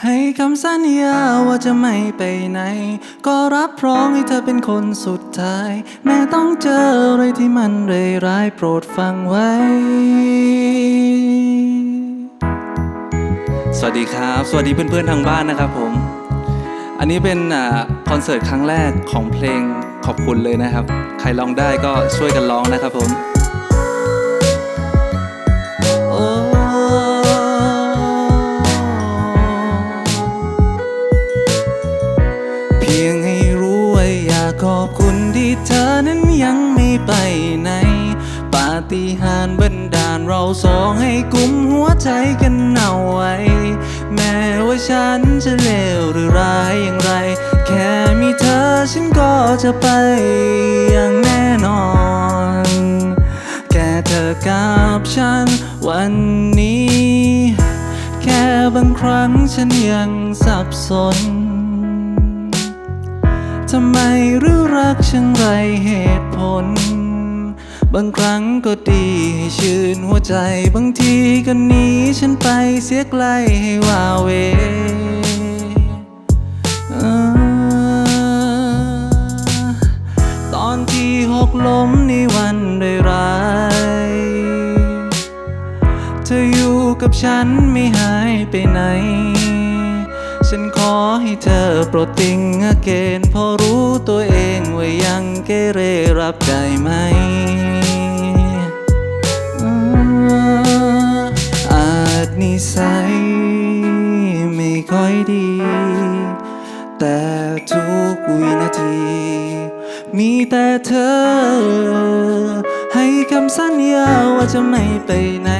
ให้คำสัญญาว่าจะไม่ไปไหน ก็รับรองให้เธอเป็นคนสุดท้าย แม้ต้องเจออะไรที่มันเรยร้ายโปรดฟังไว้ สวัสดีครับ สวัสดีเพื่อนๆทางบ้านนะครับผม อันนี้เป็นอ่าคอนเสิร์ตครั้งแรกของเพลงขอบคุณเลยนะครับ ใครร้องได้ก็ช่วยกันร้องนะครับผม สองให้กุมหัวใจกันเอาไว้ แม้ว่าฉันจะเลวหรือร้ายอย่างไร แค่มีเธอฉันก็จะไปอย่างแน่นอน แค่เธอกับฉันวันนี้ แค่บางครั้งฉันยังสับสนทำไมหรือรักช่างไรเหตุผล บางครั้งก็ดีให้ชื่นหัวใจบางทีก็หนีฉันไปเสียไกลให้ว่าเวออตอนที่หกล้มในวันร้ายเธออยู่กับฉันไม่หายไปไหน ฉันขอให้เธอโปรดติงเกนพอรู้ตัวเองว่ายังเกเรรับได้ไหม แต่ทุกวินาที มีแต่เธอ ให้คำสัญญาว่าจะไม่ไปไหน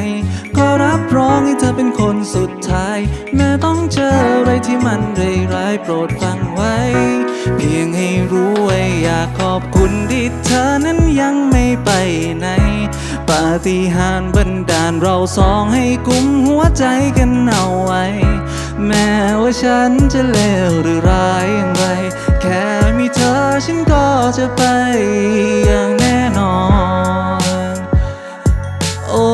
ก็รับรองให้เธอเป็นคนสุดท้าย แม้ต้องเจออะไรที่มันเรยร้ายโปรดฟังไว้ เพียงให้รู้ไว้อยากขอบคุณที่เธอนั้นยังไม่ไปไหนปาฏิหาริย์บันดาลเราสองให้กุมหัวใจกันเอาไว้ ว่าฉันจะเลวหรือร้ายอย่างไร แค่มีเธอฉันก็จะไปอย่างแน่นอน โอ้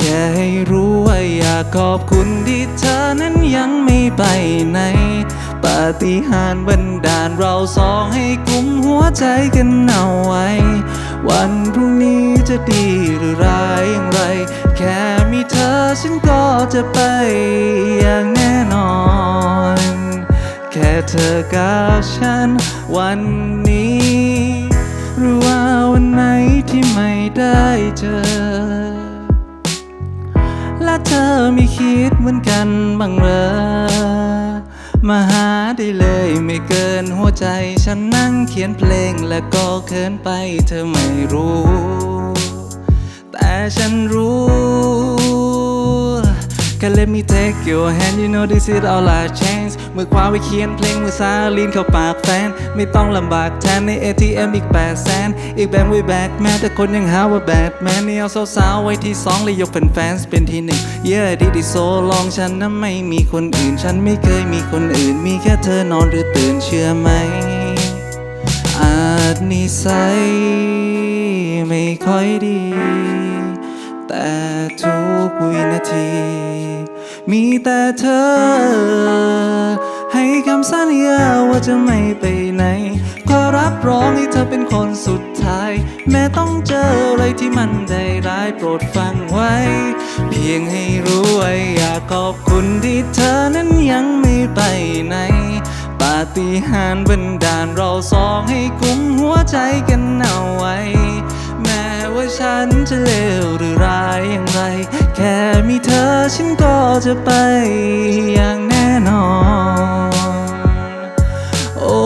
แค่ให้รู้ว่าอยากขอบคุณที่เธอนั้นยังไม่ไปไหนปาฏิหาริย์บันดาลเราสองให้กุมหัวใจกันเอาไว้ วันพรุ่งนี้จะดีหรือร้ายอย่างไร แค่มีเธอฉันก็จะไปอย่างแน่นอน เธอกับฉัน วันนี้ หรือว่าวันไหนที่ไม่ได้เจอ และเธอไม่คิดเหมือนกันบ้างเหรอมาหาได้เลยไม่เกินหัวใจ ฉันนั่งเขียนเพลงและก็เขินไปเธอไม่รู้ แต่ฉันรู้ แค่ let me take your hand you know this is all I change มือขวาไว้เขียนเพลงมือซ้ายลีนเข้าปากแฟน ไม่ต้องลำบากแทนใน ATM อีกแปดแสนอีกแบงค์ไว้แบกแม้แต่คนยังหาว่าแบดแมนนี่เอาสาวๆไว้ที่สองเลยยกเป็นแฟนเป็นที่หนึ่ง yeah ดีดีโซลองฉันนั้นไม่มีคนอื่น ฉันไม่เคยมีคนอื่น มีแค่เธอนอนหรือตื่นเชื่อไหมอาจนิสัยไม่ค่อยดี แต่ทุกวินาที มีแต่เธอ ให้คำสัญญาว่าจะไม่ไปไหนก็รับรองให้เธอเป็นคนสุดท้าย แม้ต้องเจออะไรที่มันได้ร้ายโปรดฟังไว้ เพียงให้รู้ไว้อยากขอบคุณที่เธอนั้นยังไม่ไปไหนปาฏิหาริย์บันดาลเราสองให้กุมหัวใจกันเอาไว้ ว่าฉันจะเลวหรือร้ายอย่างไร แค่มีเธอฉันก็จะไปอย่างแน่นอน โอ้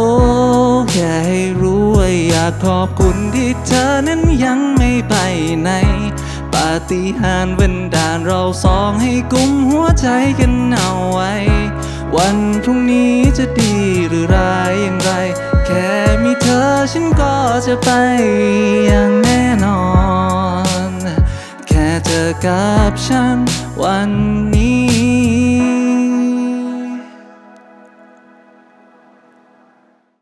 แค่ให้รู้ว่าอยากขอบคุณที่เธอนั้นยังไม่ไปไหน ปาฏิหาริย์บันดาลเราสองให้กุมหัวใจกันเอาไว้ วันพรุ่งนี้จะดีหรือร้ายอย่างไร แค่มีเธอฉันก็จะไปอย่างแน่ อกับฉันวันนี้